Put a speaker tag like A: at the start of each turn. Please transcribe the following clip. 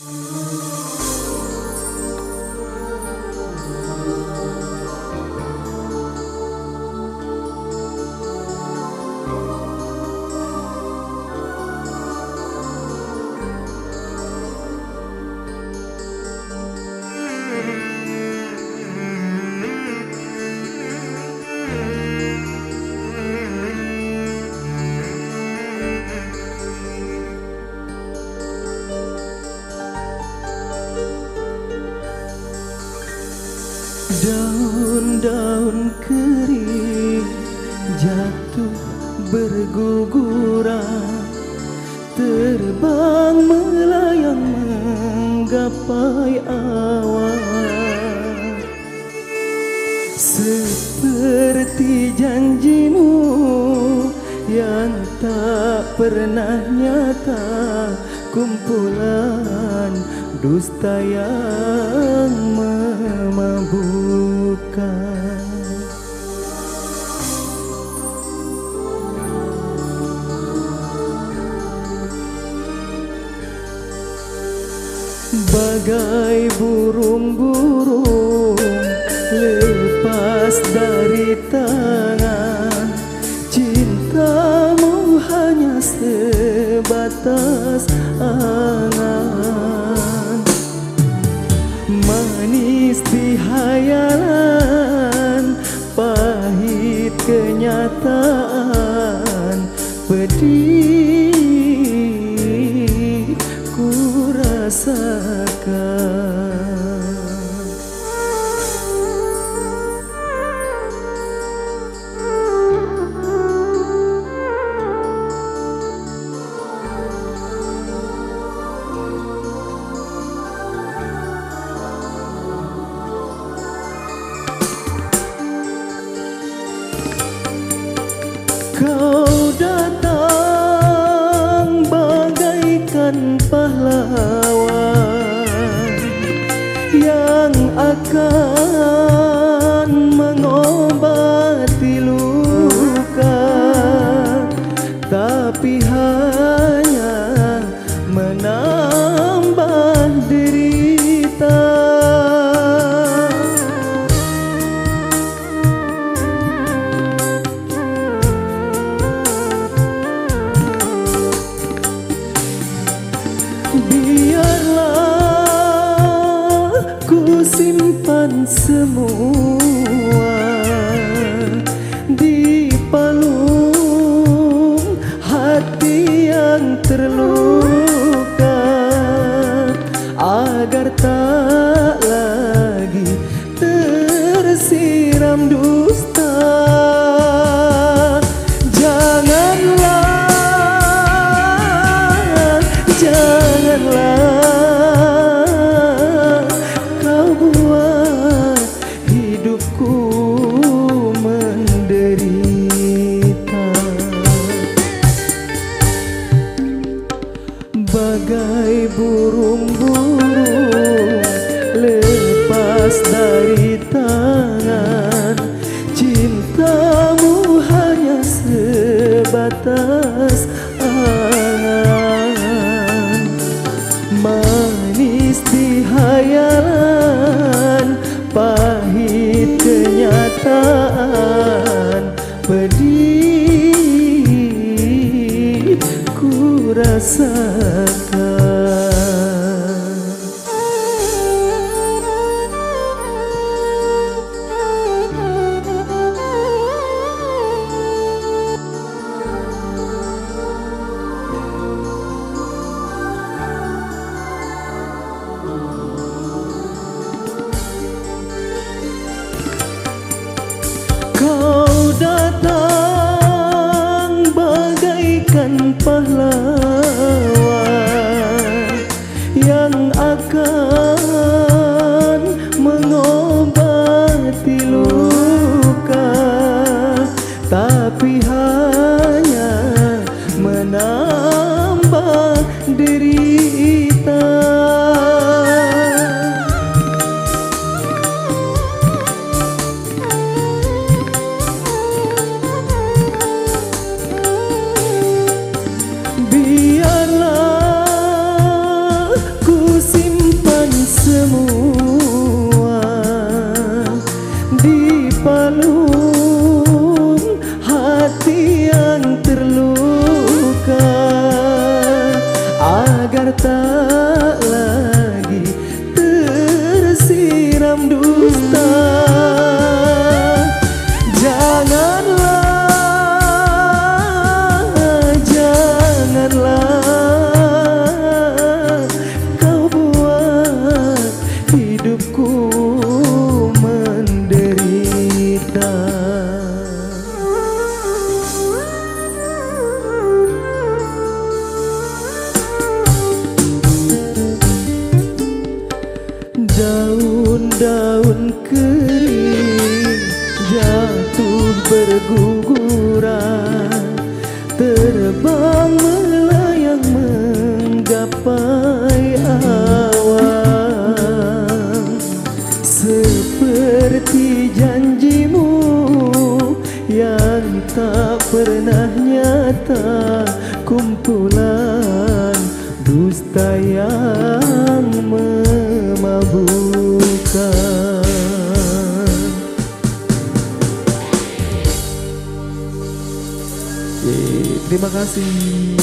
A: Música Daun-daun kering jatuh berguguran. Terbang melayang menggapai awan. Seperti janjimu yang tak pernah nyata Kumpulan dusta yang memabukkan. Bagai burung-burung lepas dari tangan Cintamu hanya sebatas angan kenyataan Kau datang bagaikan pahlawan Yang akan mengobati luka. Tapi hanya semua Di palung hati yang terluka Agar tak lagi tersiram dusta. Janganlah, janganlah Bagai burung-burung lepas dari tangan. Cintamu hanya sebatas angan. Manis di hayalan Pahit kenyataan. Pedih ku rasakan pahlawan berguguran Terbang melayang menggapai awan. Seperti janjimu yang tak pernah nyata Kumpulan dusta yang memabukkan Terima kasih